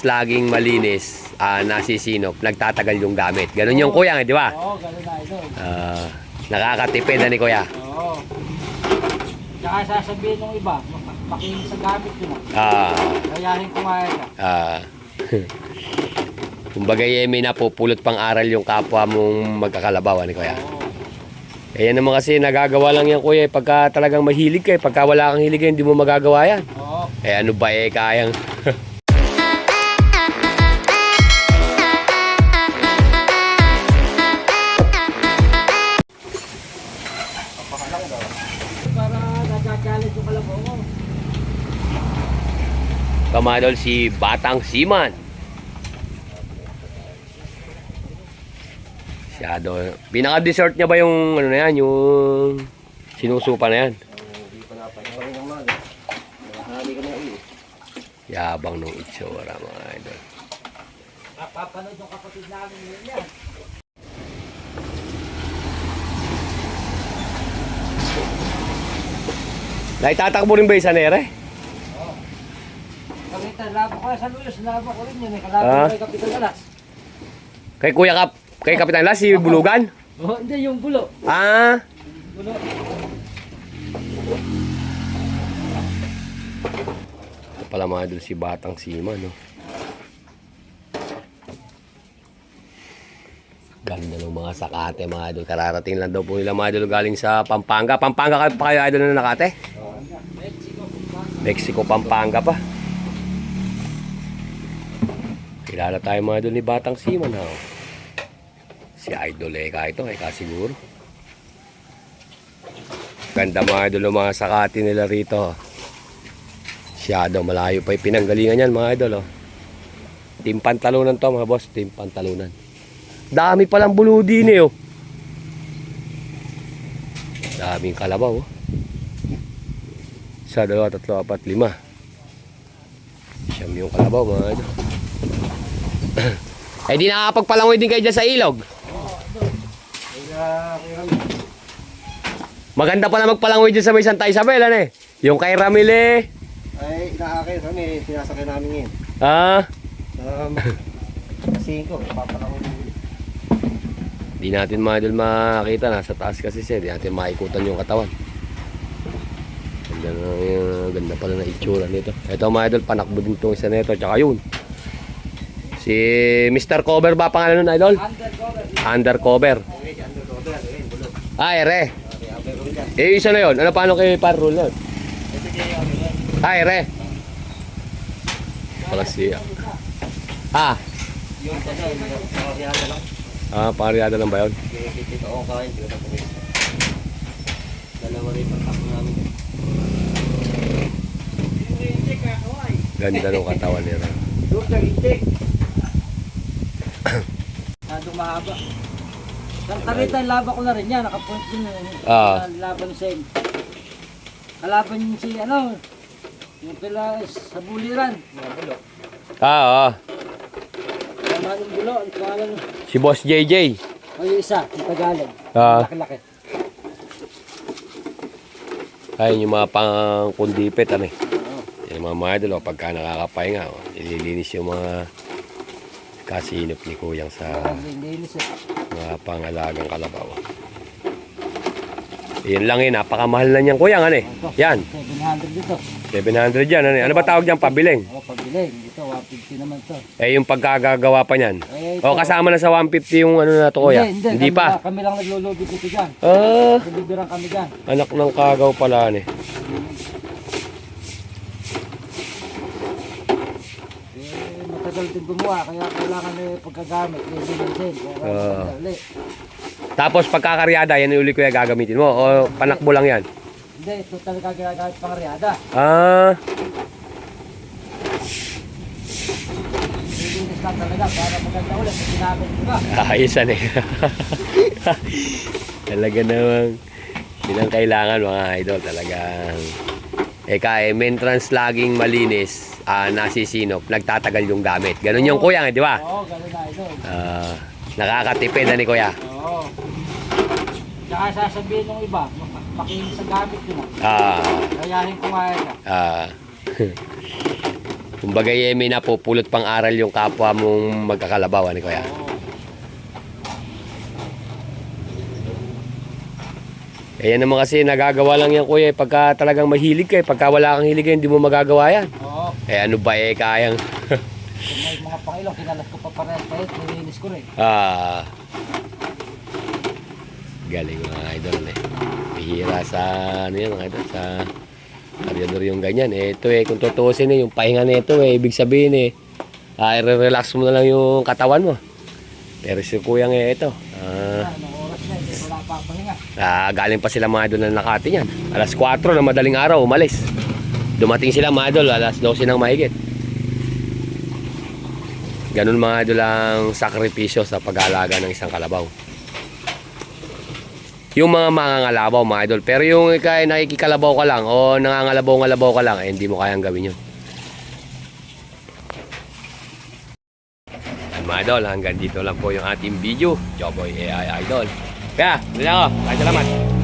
laging malinis, ah, nasisinop, nagtatagal yung gamit. Ganun yung kuya, di ba? Oo, ganun na ito. Ah, nakakatipid na ni kuya. Oo. Tsaka sasabihin ng iba, mak- makinig sa gamit nyo. Ah, Kayahin nga ito. ah. Kumbaga, eh, may napupulot pang aral yung kapwa mong magkakalabaw, ni kuya. Oo. Eh, yan naman kasi nagagawa lang yan, kuya. eh, Pagka talagang mahilig ka, eh. pagka wala kang hilig, eh, hindi mo magagawa yan. Oo. Eh, ano ba eh, kayang... Kamadol si Batang Siman. Siyado. Pinaka-dessert niya ba yung ano na yan, yung sinusupa na yan? Yabang nung itsura mga idol. Napapanood yung kapatid namin yun yan. Naitatakbo rin ba yung sanere? Labo ko sa Luis, labo ko rin yun eh. Kalaban Ah? ko kay Kapitan Alas. Kay Kuya Kap, kay Kapitan Las, si Bulugan? Oo, hindi, yung bulo. Ah, Bulo. ito pala mga idol si Batang Siman, no? Ganda ng mga sakate mga idol. Kararating lang daw po nila mga idol galing sa Pampanga. Pampanga kayo pa kayo idol na nakate? Mexico, Pampanga pa. Kilala tayo mga idol ni Batang Siman ha. Si Idol Eka ito, Eka siguro. Ganda mga idol ng mga sakati nila rito. Siyado, malayo pa pinanggalingan yan mga idol. Oh. Team to mga boss, team pantalunan. Dami palang buludi ni oh. Daming kalabaw oh. Isa, dalawa, tatlo, apat, lima. Siyam yung kalabaw mga idol. Eh di nakakapagpalangoy din kayo dyan sa ilog. Maganda pala magpalangoy dyan sa may Santa Isabel, ano eh. Yung kay Ramile. Ay, inaakay kami. Sinasakay namin ngayon. Ah, Um, kasi ko, papalangon mo. di natin mga idol makakita. Nasa taas kasi siya. Di natin maikutan yung katawan. Ganda, na, ganda pala na itsura nito. Ito mga idol, panakbo din itong isa nito. Tsaka yun. Si Mr. Cover ba pangalan nun, idol? Undercover. Undercover. Ah, ere. Rin. Eh, isa na yun. Ano paano kay kaya kami yan. Ah, ere. Pala siya. Ah, ah, pangariada lang ba yun? Dalawa rin pagtako namin. Ganda ng katawan nila. Sa itik. Masyadong mahaba. Karita yung laban ko na rin yan. Nakapunta din eh. Ah. Laban sa Kalaban yung si ano. Yung pila sa buliran. Mga. Ah, ah. Tama ng bulo. Ang pangalan. Si Boss JJ. O yung isa. Yung Tagalog. Ah. Laki-laki. Ayun yung mga pang kundipit, ano eh. Oo. Yung mga mga idol, oh, pagka nakakapahinga, oh, ililinis yung mga kasinop ni Kuyang sa Hindi mga pangalagang kalabaw. Yun lang eh, napakamahal na niyan Kuyang, ano eh. Yan, 700 dito. 700 yan, ano eh. Ano ba tawag niyan, pabiling? O pagbiling. Dito 150 naman to. Eh, yung pagkagagawa pa niyan. Eh, O, kasama na sa 150 yung ano na to, Kuya. Hindi, Hindi kami pa. lang- Kami lang naglulubi dito dyan. Ah, Nagbibirang kami dyan. anak ng kagaw pala, ano eh. Eh, matagal din gumawa, kaya kailangan may pagkagamit, may. Kaya Ah. madali. Tapos pagkakaryada, yan yung uli Kuya gagamitin mo. O, panakbo lang yan. Hindi, ito talaga ginagamit pang riada. Ah, Lilinis lang talaga para maganda ulit. Pag ginamit, di ba? Ayusan eh. Talaga namang bilang kailangan mga idol talagang Eka eh, maintenance laging malinis, ah, nasisinop, nagtatagal yung gamit. Ganun yung kuya, eh, di ba? Oo, ganun na ito. Ah, nakakatipid na ni kuya. Oo. Tsaka sasabihin ng iba, mak- makinig sa gamit nyo. Ah, Kayahin ko nga ito. ah. Kumbaga eh, may napupulot pang aral yung kapwa mong magkakalabaw, ano kuya? Oo. Eh yan naman kasi nagagawa lang yan kuya, eh, pagka talagang mahilig ka, eh. pagka wala kang hilig, eh, hindi mo magagawa yan. Oo. Eh ano ba eh, kayang, may mga pangilong, kinalat ko pa parehas pa yun. Nilinis ko rin. ah, galing mga idol eh. Bihira sa, ano yan mga idol, sa karyador yung ganyan. Eh, ito eh, kung tutuusin eh, yung pahinga nito eh, ibig sabihin eh, ah, i-relax mo na lang yung katawan mo. Pero si kuyang eh, ito, ah, Anong oras na, hindi wala pa ang Ah, galing pa sila mga idol na nakati niyan. Alas 4 na madaling araw, umalis. Dumating sila mga idol, alas 12 ng mahigit. Ganun mga idol ang sakripisyo sa pag-aalaga ng isang kalabaw. Yung mga mangangalabaw mga idol. Pero yung kaya nakikikalabaw ka lang o nangangalabaw-ngalabaw ka lang, eh, hindi mo kayang gawin yun. Yan, mga idol, hanggang dito lang po yung ating video. Joboy AI Idol. Kaya, hindi na ako. Maraming salamat.